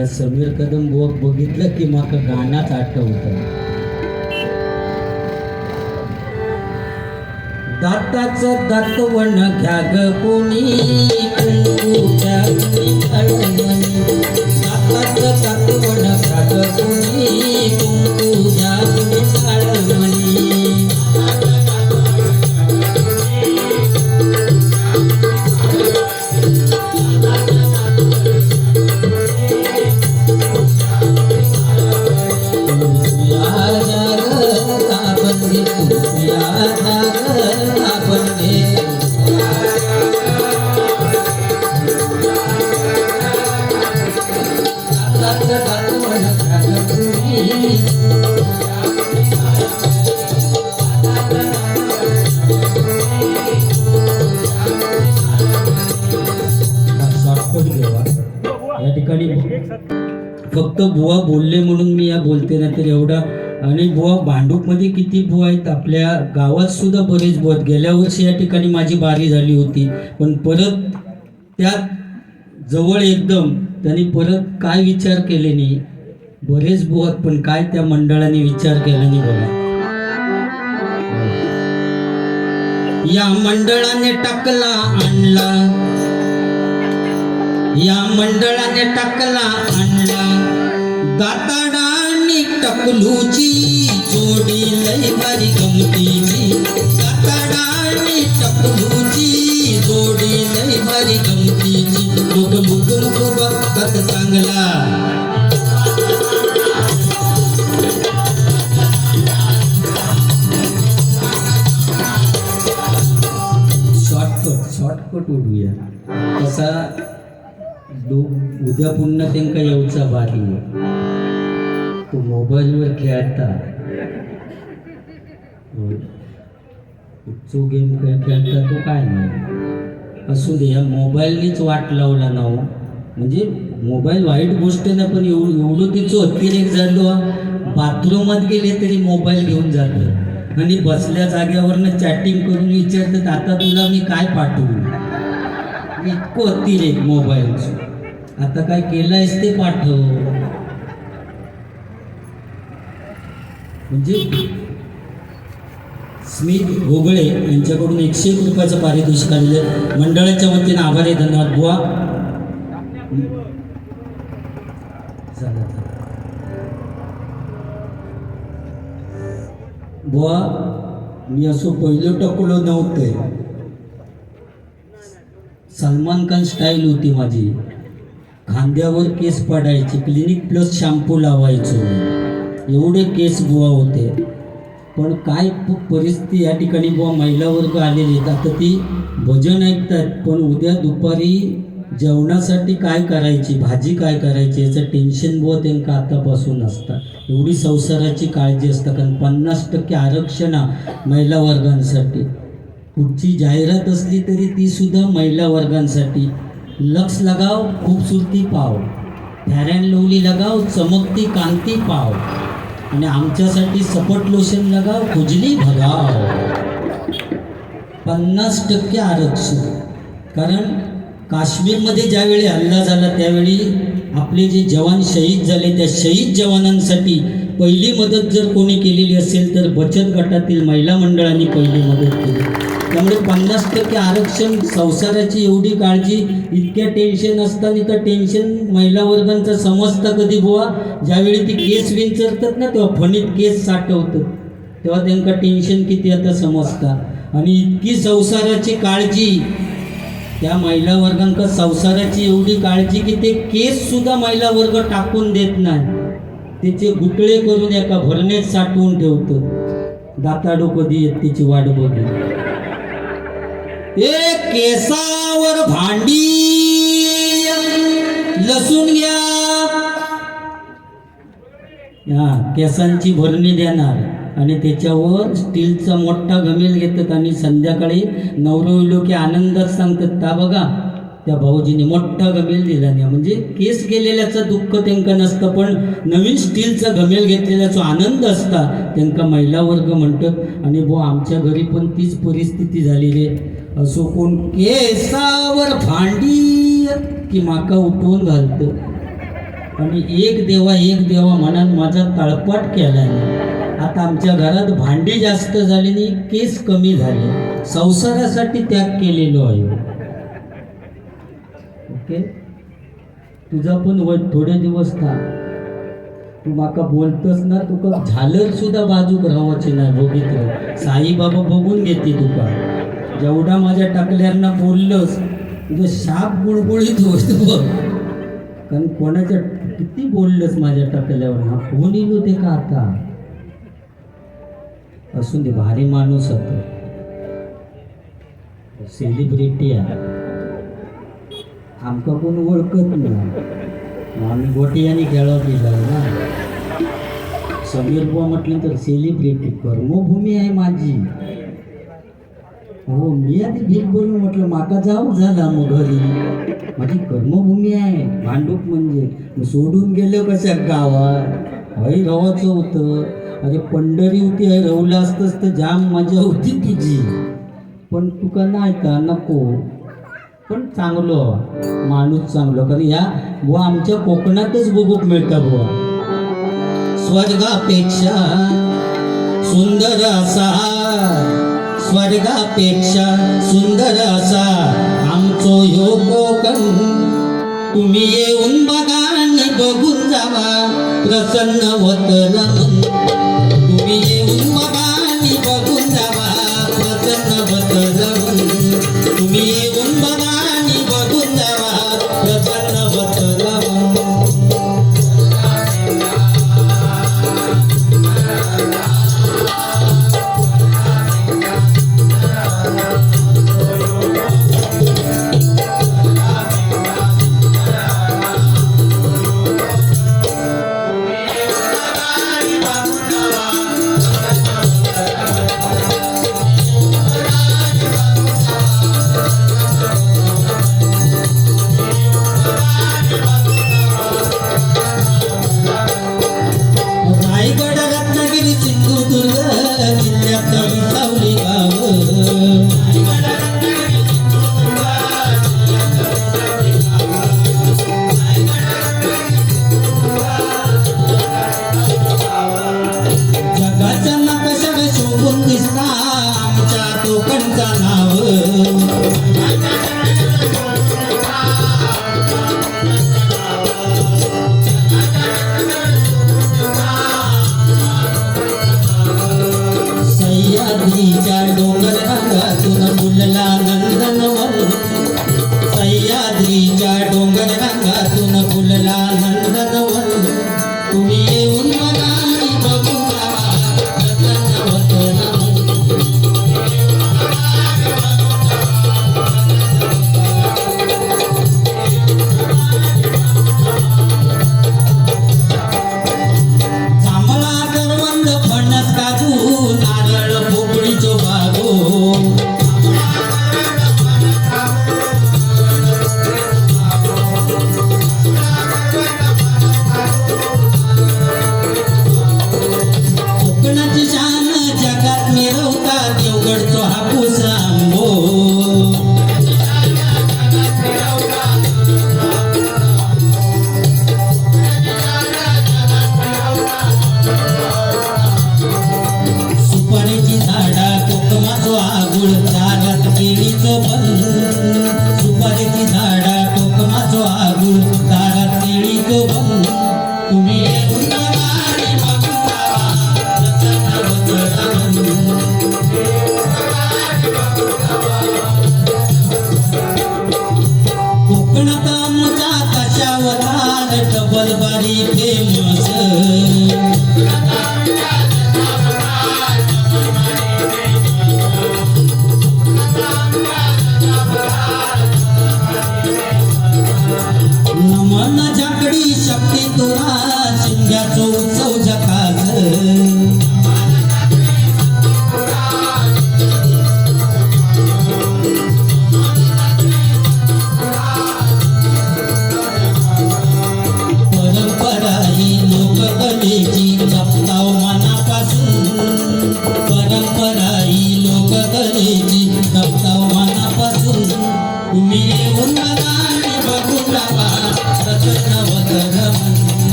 या समीर कदम बुवा बघितलं की माका गाण्यात आठवत. दाताचं दातवण घ्या ग कोणी. फक्त बुवा बोलले म्हणून मी या बोलते ना तर एवढा आणि बुवा भांडूपमध्ये किती बुवा आहेत? आपल्या गावात सुद्धा बरेच बुवा गेल्या वर्षी या ठिकाणी माझी बारी झाली होती. पण परत त्यात जवळ एकदम त्यांनी परत काय विचार केले नाही? बरेच बुवा पण काय त्या मंडळाने विचार केला नाही बघा. या मंडळाने टाकला आणला. या मंडळाने टाकला आणला. दाताडानी टकलूची जोडी लय भारी गमतीची दाताडानी टकलूची जोडी लय भारी गमतीची लोक मुक मुक बघतात चांगला. शॉर्टकट शॉर्टकट उडूया. कसा उद्या पुन्हा त्यांका येऊचा बारी तो मोबाईलवर खेळता जो गेम खेळ खेळता तो काय नाही. असू दे या मोबाईलनीच वाट लावला ना हो. म्हणजे मोबाईल वाईट गोष्ट ना पण एवढं एवढं तिचं अतिरेक झालो बाथरूमात गेले तरी मोबाईल घेऊन जातं. आणि बसल्या जाग्यावरनं चॅटिंग करून विचारतात आता तुला मी काय पाठवू? इतकं अतिरेक मोबाईल आता काय केलंयस ते पाठव. म्हणजे स्मित घोगळे यांच्याकडून एकशे एक रुपयाचं पारितोषिक आलेलं मंडळाच्या वतीने आभारी आहे. धन्यवाद. बुवा. बुवा मी असं पहिलं टकलो नव्हते. सलमान खान स्टाईल होती माझी. खांद्यावर केस पडायचे क्लिनिक प्लस शॅम्पू लावायचो. एवढे केस बुवा होते. पण काय परिस्थिती या ठिकाणी बुवा महिला वर्ग आलेले आहेत. आता ती भजन ऐकतात पण उद्या दुपारी जेवणासाठी काय करायची भाजी काय करायची याचं टेन्शन बुवा त्यांना आतापासून असतात एवढी संसाराची काळजी असतं. कारण पन्नास टक्के आरक्षण महिला वर्गांसाठी. कुठची जाहिरात असली तरी ती सुद्धा महिला वर्गांसाठी. लक्ष लगाव खूपसुरती पाव. फॅरॅन लवली लगाव चमकती कांती पाव. आणि आमच्यासाठी सपट लोशन लगाव खुजली भगाव. पन्नास टक्के आरक्षण. कारण काश्मीरमध्ये ज्यावेळी हल्ला झाला त्यावेळी आपले जे जवान शहीद झाले त्या शहीद जवानांसाठी पहिली मदत जर कोणी केलेली असेल तर बचत गटातील महिला मंडळांनी पहिली मदत केली. त्यामुळे पन्नास टक्के आरक्षण संसाराची एवढी काळजी इतक्या टेन्शन असताना तर टेन्शन महिला वर्गांचं समजतं कधी बुवा? ज्यावेळी ती केस विंचरतात ना तेव्हा फणीत केस साठवतं तेव्हा त्यांना टेन्शन किती आता समजतं. आणि इतकी संसाराची काळजी त्या महिला वर्गांका संसाराची एवढी काळजी की ते केससुद्धा महिला वर्ग टाकून देत नाही. तिचे गुटळे करून एका भरणेत साठवून ठेवतं. दाताडो कधी येत त्याची वाट बघेल एक केसावर भांडी लसूण घ्या. हा केसांची भरणी देणार. आणि त्याच्यावर स्टीलचा मोठा गमेल घेतात आणि संध्याकाळी नवरविलो की आनंदात सांगतात ता बघा त्या भाऊजीने मोठा गमेल दिला नाही. म्हणजे केस गेलेल्याचं दुःख त्यांना नसतं पण नवीन स्टीलचा गमेल घेतलेल्याचा आनंद असता त्यांना महिला वर्ग म्हणतात आणि बो आमच्या घरी पण तीच परिस्थिती झालेली आहे. असो कोण केसावर भांडी की माका उठवून घालतो. आणि एक देवा एक देवा म्हणून माझा तळपाट केला आता आमच्या घरात भांडी जास्त झाली नाही केस कमी झाले. संसारासाठी त्याग केलेलो आहे. ओके? तुझा पण वय थोडे दिवस था तू माका बोलतस ना तुका झालं सुद्धा बाजूक राहायची ना बघितलं साईबाबा बघून घेते तुका. जेवढा माझ्या टाकल्यानं बोललोस तुझं शाप गुळगुळीत होत बघ. कारण कोणाच्या किती बोललंस माझ्या टाकल्यावर? हा कोण येलो ते का आता? असून ते भारी माणूस होतो. सेलिब्रिटी आहे. आमका कोण ओळखत नाही. आम्ही गोटियाने खेळत गेलो ना. समीर बुवा म्हटलं तर सेलिब्रिटी कर्मभूमी आहे माझी. हो मी आधी भीक बोलून म्हटलं माका जाऊ झाला मग घरी. माझी कर्मभूमी आहे भांडूप म्हणजे. सोडून गेलं कशा गावात? हय रवाचं होतं. अरे पंढरी होती हय रवलं असतंच तर जाम मजा होती तुझी. पण तुका नाही का नको. पण चांगलं माणूस चांगलं. कारण या बुवा आमच्या कोकणातच बघूक मिळतं बुवा. स्वर्गापेक्षा सुंदर असा स्वर्गापेक्षा सुंदर असा आमचो ह्यो कोकण. तुम्ही येऊन बघा आणि बघून जावा प्रसन्न होत तुम्ही